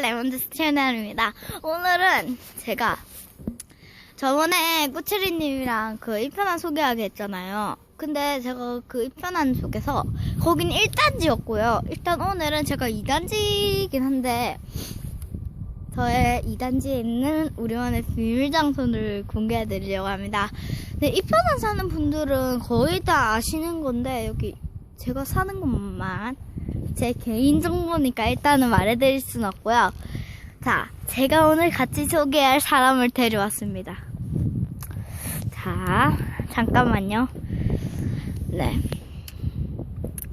레몬드 채널입니다. 오늘은 제가 저번에 꾸치리님이랑 그 1편안 소개하게 했잖아요. 근데 제가 그 1편안 속에서 거긴 1단지였고요. 일단 오늘은 제가 2단지이긴 한데 저의 2단지에 있는 우리만의 비밀 장소를 공개해 드리려고 합니다. 네, 2편안 사는 분들은 거의 다 아시는 건데 여기 제가 사는 곳만 제 개인 정보니까 일단은 말해드릴 순 없고요. 자, 제가 오늘 같이 소개할 사람을 데려왔습니다. 자, 잠깐만요. 네.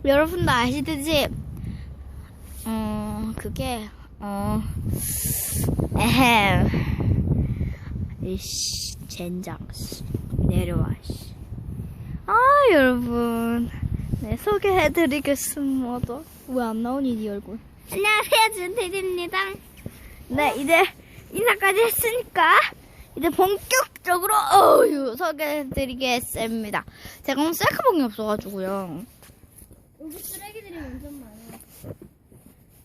여러분도 아시듯이, 어, 그게, 어, 에헴. 이씨, 젠장, 씨. 내려와, 씨. 아, 여러분. 네, 소개해드리겠습니다. 왜 안 나오니, 네 얼굴? 안녕하세요, 준태입니다. 네, 이제 인사까지 했으니까, 이제 본격적으로, 어유 소개해드리겠습니다. 제가 오늘 셀카봉이 없어가지고요. 여기 쓰레기들이 완전 많아요.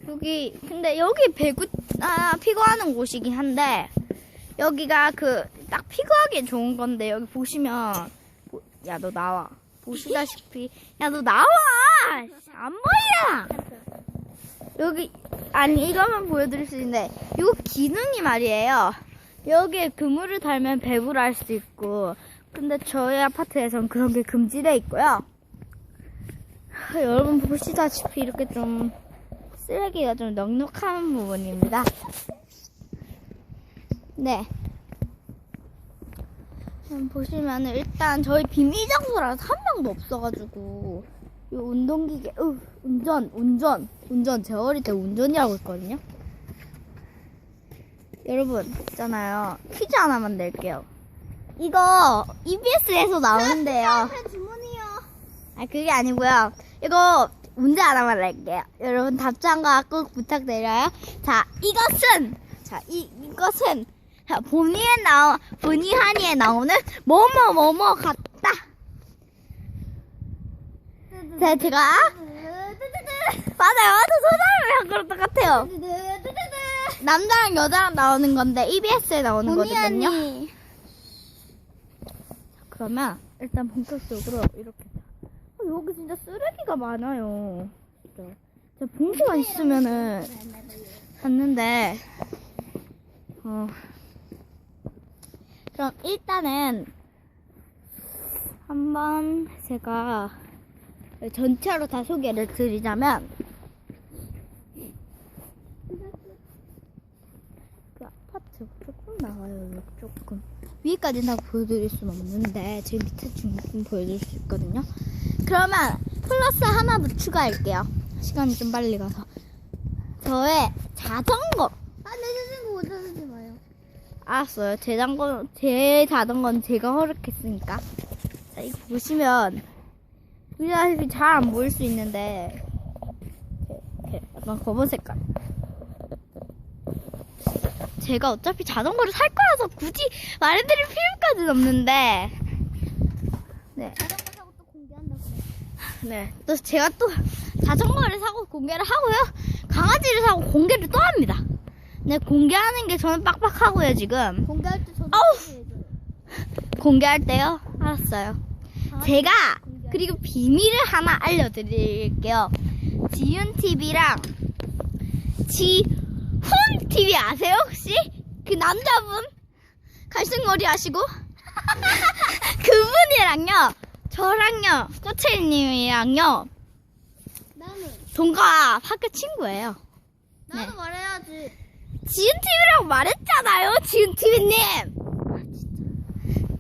여기, 근데 여기 배구, 아, 피구하는 곳이긴 한데, 여기가 그, 딱 피구하기 좋은 건데, 여기 보시면, 보- 야, 너 나와. 보시다시피, 야, 너 나와! 안 보이냐! 여기, 아니, 이거만 보여드릴 수 있는데, 이거 기능이 말이에요. 여기에 그물을 달면 배부를 할 수 있고, 근데 저희 아파트에선 그런 게 금지돼 있고요. 하, 여러분 보시다시피 이렇게 좀, 쓰레기가 좀 넉넉한 부분입니다. 네. 지금 보시면은 일단 저희 비밀 장소라서 한 명도 없어가지고 이 운동기계, 으, 운전, 운전, 운전. 제 어릴 때 운전이라고 했거든요. 여러분 있잖아요. 퀴즈 하나만 낼게요. 이거 EBS에서 나오는데요. 주문이요. 아, 그게 아니고요. 이거 문제 하나만 낼게요. 여러분 답장과 꼭 부탁드려요. 자, 이것은 자, 이 이것은 자, 본의에 나오 본의 한이에 나오는 뭐뭐 뭐뭐 같다. 자, 제가 맞아요. 저 소장이랑 그런 똑같아요. 남자랑 여자랑 나오는 건데 EBS에 나오는 거거든요. 그러면 일단 본격적으로 이렇게 어, 여기 진짜 쓰레기가 많아요. 진짜. 봉지만 있으면은 갔는데 어 그럼 일단은 한번 제가 전체로 다 소개를 드리자면 그 아파트 조금 나와요 조금. 위에까지는 다 보여드릴 수는 없는데 제 밑에 좀, 좀 보여드릴 수 있거든요. 그러면 플러스 하나 더 추가할게요. 시간이 좀 빨리 가서. 저의 자전거 아, 내 자전거 못 타지 마요. 알았어요 제제 자전거는 제가 허락했으니까 자 이거 보시면 보시다시피 잘 안 보일 수 있는데 약간 검은 색깔 제가 어차피 자전거를 살 거라서 굳이 말해드릴 필요까지는 없는데 네 자전거 사고 또 공개한다고. 네. 또 제가 또 자전거를 사고 공개를 하고요. 강아지를 사고 공개를 또 합니다. 네, 공개하는 게 저는 빡빡하고요, 지금. 공개할 때 저도. 공개할 때요? 알았어요. 제가, 그리고 비밀을 하나 알려드릴게요. 지윤TV랑 지훈TV 아세요, 혹시? 그 남자분? 갈색 머리 하시고? 그분이랑요, 저랑요, 꼬체님이랑요, 나는 동갑 학교 친구예요. 나도 네. 말해야지. 지은TV라고 말했잖아요, 지은TV님!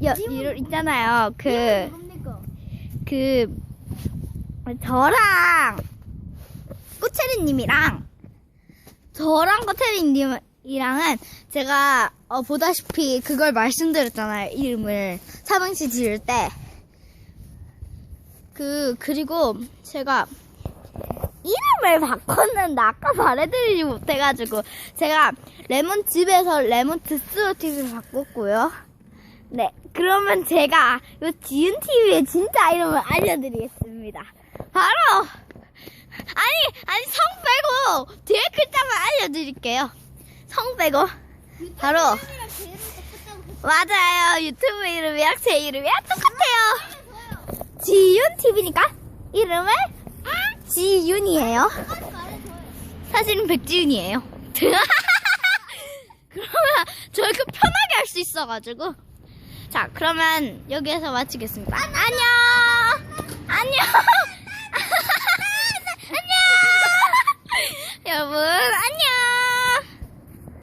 여, 이러, 있잖아요, 그? 그, 저랑, 꼬체리님이랑, 저랑 꼬체리님이랑은 제가, 어, 보다시피 그걸 말씀드렸잖아요, 이름을. 삼행시 지을 때. 그, 그리고 제가, 이름을 바꿨는데 아까 말해드리지 못해가지고 제가 레몬 집에서 레몬 드스로 TV를 바꿨고요. 네, 그러면 제가 이 지은 TV의 진짜 이름을 알려드리겠습니다. 바로 아니 아니 성 빼고 뒤에 글자만 알려드릴게요. 성 빼고 바로. 맞아요 유튜브 이름이랑 제 이름이랑 똑같아요 지윤 TV니까 이름 지윤이에요. 사실은 백지윤이에요. 그러면 저희 그 편하게 할 수 있어가지고. 자, 그러면 여기에서 마치겠습니다. 안녕! 안녕! 안녕! 여러분, 안녕!